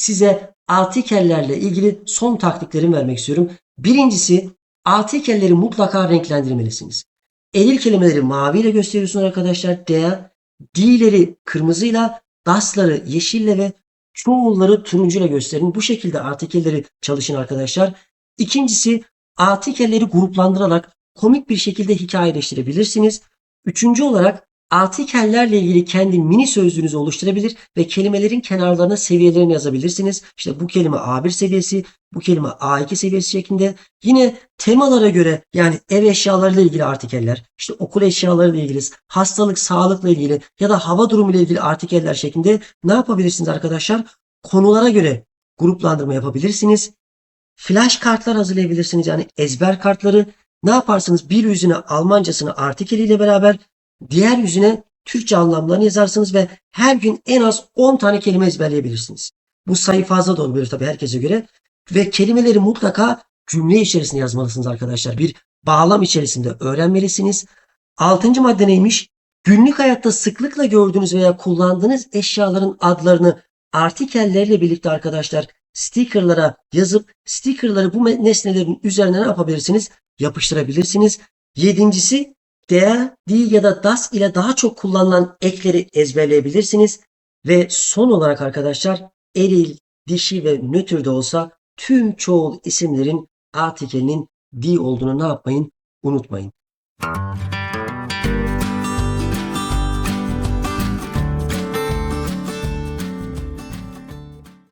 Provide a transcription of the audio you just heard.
size artikellerle ilgili son taktiklerimi vermek istiyorum. Birincisi artikelleri mutlaka renklendirmelisiniz. Eril kelimeleri maviyle gösteriyorsunuz arkadaşlar. D, D'leri kırmızıyla, dasları yeşille ve çoğulları turuncuyla gösterin. Bu şekilde artikelleri çalışın arkadaşlar. İkincisi artikelleri gruplandırarak komik bir şekilde hikayeleştirebilirsiniz. Üçüncü olarak artikellerle ilgili kendi mini sözlüğünüzü oluşturabilir ve kelimelerin kenarlarına seviyelerini yazabilirsiniz. İşte bu kelime A1 seviyesi, bu kelime A2 seviyesi şeklinde. Yine temalara göre yani ev eşyalarıyla ilgili artikeller, işte okul eşyalarıyla ilgili, hastalık, sağlıkla ilgili ya da hava durumu ile ilgili artikeller şeklinde ne yapabilirsiniz arkadaşlar? Konulara göre gruplandırma yapabilirsiniz. Flash kartlar hazırlayabilirsiniz. Yani ezber kartları ne yaparsınız? Bir yüzüne Almancasını artikeliyle beraber diğer yüzüne Türkçe anlamlarını yazarsınız ve her gün en az 10 tane kelime ezberleyebilirsiniz. Bu sayı fazla da olabilir tabii herkese göre. Ve kelimeleri mutlaka cümle içerisinde yazmalısınız arkadaşlar. Bir bağlam içerisinde öğrenmelisiniz. Altıncı madde neymiş? Günlük hayatta sıklıkla gördüğünüz veya kullandığınız eşyaların adlarını artikellerle birlikte arkadaşlar stickerlara yazıp stickerları bu nesnelerin üzerine ne yapabilirsiniz? Yapıştırabilirsiniz. Yedincisi der, die ya da das ile daha çok kullanılan ekleri ezberleyebilirsiniz. Ve son olarak arkadaşlar eril, dişi ve nötr de olsa tüm çoğul isimlerin artikelinin di olduğunu ne yapmayın? Unutmayın.